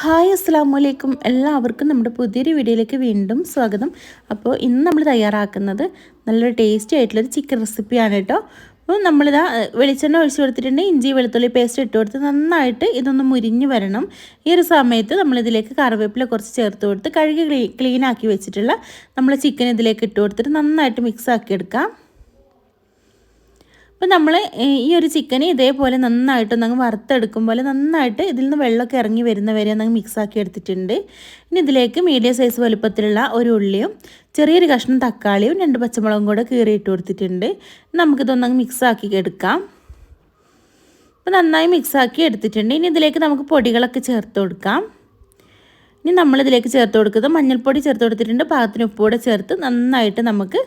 Hi അസ്സാം വലൈക്കും എല്ലാവർക്കും നമ്മുടെ പുതിയൊരു വീഡിയോയിലേക്ക് വീണ്ടും സ്വാഗതം. അപ്പോൾ ഇന്ന് നമ്മൾ തയ്യാറാക്കുന്നത് നല്ലൊരു ടേസ്റ്റി ആയിട്ടുള്ളൊരു ചിക്കൻ റെസിപ്പിയാണ് കേട്ടോ. അപ്പോൾ നമ്മളിതാ വെളിച്ചെണ്ണ ഒഴിച്ച് കൊടുത്തിട്ടുണ്ട്. ഇഞ്ചി വെളുത്തുള്ളി പേസ്റ്റ് ഇട്ട് കൊടുത്ത് നന്നായിട്ട് ഇതൊന്ന് മുരിഞ്ഞ് വരണം. ഈ ഒരു സമയത്ത് നമ്മളിതിലേക്ക് കറിവേപ്പില കുറച്ച് ചേർത്ത് കൊടുത്ത് കഴുകി ക്ലീൻ ആക്കി വെച്ചിട്ടുള്ള നമ്മൾ ചിക്കൻ ഇതിലേക്ക് ഇട്ട് കൊടുത്തിട്ട് നന്നായിട്ട് മിക്സ് ആക്കി എടുക്കാം. അപ്പോൾ നമ്മൾ ഈ ഒരു ചിക്കൻ ഇതേപോലെ നന്നായിട്ട് അങ്ങ് വറുത്തെടുക്കും പോലെ നന്നായിട്ട് ഇതിൽ നിന്ന് വെള്ളമൊക്കെ ഇറങ്ങി വരുന്ന വരെ അങ്ങ് മിക്സാക്കി എടുത്തിട്ടുണ്ട്. ഇനി ഇതിലേക്ക് മീഡിയം സൈസ് വലുപ്പത്തിലുള്ള ഒരു ഉള്ളിയും ചെറിയൊരു കഷ്ണം തക്കാളിയും രണ്ട് പച്ചമുളകും കൂടെ കീറിയിട്ട് കൊടുത്തിട്ടുണ്ട്. നമുക്കിതൊന്നങ്ങ് മിക്സാക്കി എടുക്കാം. അപ്പോൾ നന്നായി മിക്സാക്കി എടുത്തിട്ടുണ്ട്. ഇനി ഇതിലേക്ക് നമുക്ക് പൊടികളൊക്കെ ചേർത്ത് കൊടുക്കാം. ഇനി നമ്മളിതിലേക്ക് ചേർത്ത് കൊടുക്കുന്നത് മഞ്ഞൾപ്പൊടി ചേർത്ത് കൊടുത്തിട്ടുണ്ട്. പാകത്തിന് ഉപ്പ് കൂടെ ചേർത്ത് നന്നായിട്ട് നമുക്ക്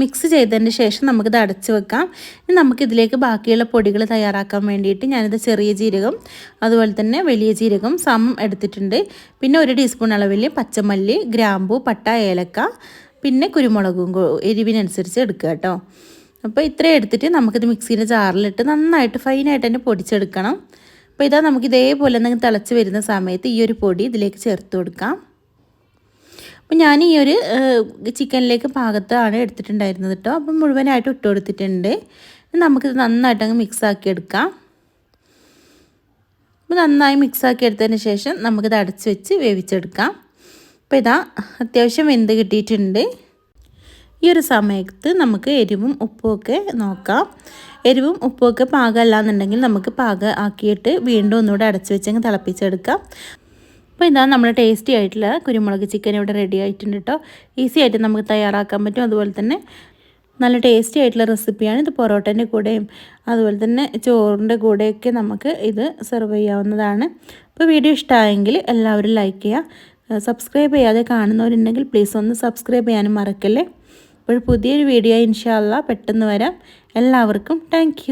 മിക്സ് ചെയ്തതിന് ശേഷം നമുക്കിത് അടച്ച് വെക്കാം. ഇനി നമുക്കിതിലേക്ക് ബാക്കിയുള്ള പൊടികൾ തയ്യാറാക്കാൻ വേണ്ടിയിട്ട് ഞാനിത് ചെറിയ ജീരകം അതുപോലെ തന്നെ വലിയ ജീരകം സമം എടുത്തിട്ടുണ്ട്. പിന്നെ ഒരു ടീസ്പൂൺ അളവിൽ പച്ചമല്ലി ഗ്രാമ്പു പട്ട ഏലക്ക പിന്നെ കുരുമുളകും എരിവിനനുസരിച്ച് എടുക്കുക കേട്ടോ. അപ്പോൾ ഇത്രയും എടുത്തിട്ട് നമുക്കിത് മിക്സീന്റെ ജാറിലിട്ട് നന്നായിട്ട് ഫൈനായിട്ട് തന്നെ പൊടിച്ചെടുക്കണം. അപ്പോൾ ഇതാ നമുക്ക് ഇതേപോലെ എന്തെങ്കിലും തിളച്ച് വരുന്ന സമയത്ത് ഈ ഒരു പൊടി ഇതിലേക്ക് ചേർത്ത് കൊടുക്കാം. അപ്പം ഞാൻ ഈ ഒരു ചിക്കനിലേക്ക് പാകത്താണ് എടുത്തിട്ടുണ്ടായിരുന്നത് കേട്ടോ അപ്പം മുഴുവനായിട്ട് ഇട്ട് കൊടുത്തിട്ടുണ്ട് നമുക്കിത് നന്നായിട്ട് അങ്ങ് മിക്സാക്കി എടുക്കാം അപ്പോൾ നന്നായി മിക്സാക്കി എടുത്തതിന് ശേഷം നമുക്കിത് അടച്ച് വെച്ച് വേവിച്ചെടുക്കാം. അപ്പോൾ ഇതാ അത്യാവശ്യം വെന്ത് കിട്ടിയിട്ടുണ്ട്. ഈ ഒരു സമയത്ത് നമുക്ക് എരിവും ഉപ്പുമൊക്കെ നോക്കാം. എരിവും ഉപ്പുമൊക്കെ പാകമല്ല എന്നുണ്ടെങ്കിൽ നമുക്ക് പാകം ആക്കിയിട്ട് വീണ്ടും ഒന്നുകൂടെ അടച്ച് വെച്ചങ്ങ് തിളപ്പിച്ചെടുക്കാം. അപ്പോൾ ഇതാണ് നമ്മുടെ ടേസ്റ്റി ആയിട്ടുള്ള കുരുമുളക് ചിക്കൻ ഇവിടെ റെഡി ആയിട്ടുണ്ട് കേട്ടോ ഈസി ആയിട്ട് നമുക്ക് തയ്യാറാക്കാൻ പറ്റും. അതുപോലെ തന്നെ നല്ല ടേസ്റ്റി ആയിട്ടുള്ള റെസിപ്പിയാണ് ഇത് പൊറോട്ടേന്റെ കൂടെയും അതുപോലെ തന്നെ ചോറിന്റെ കൂടെയൊക്കെ നമുക്ക് ഇത് സെർവ് ചെയ്യാവുന്നതാണ്. അപ്പോൾ വീഡിയോ ഇഷ്ടമായെങ്കിൽ എല്ലാവരും ലൈക്ക് ചെയ്യുക സബ്സ്ക്രൈബ് ചെയ്യാതെ കാണുന്നവരുണ്ടെങ്കിൽ പ്ലീസ് ഒന്ന് സബ്സ്ക്രൈബ് ചെയ്യാനും മറക്കല്ലേ. അപ്പോൾ പുതിയൊരു വീഡിയോ ഇൻഷാല്ല പെട്ടെന്ന് വരാം. എല്ലാവർക്കും താങ്ക്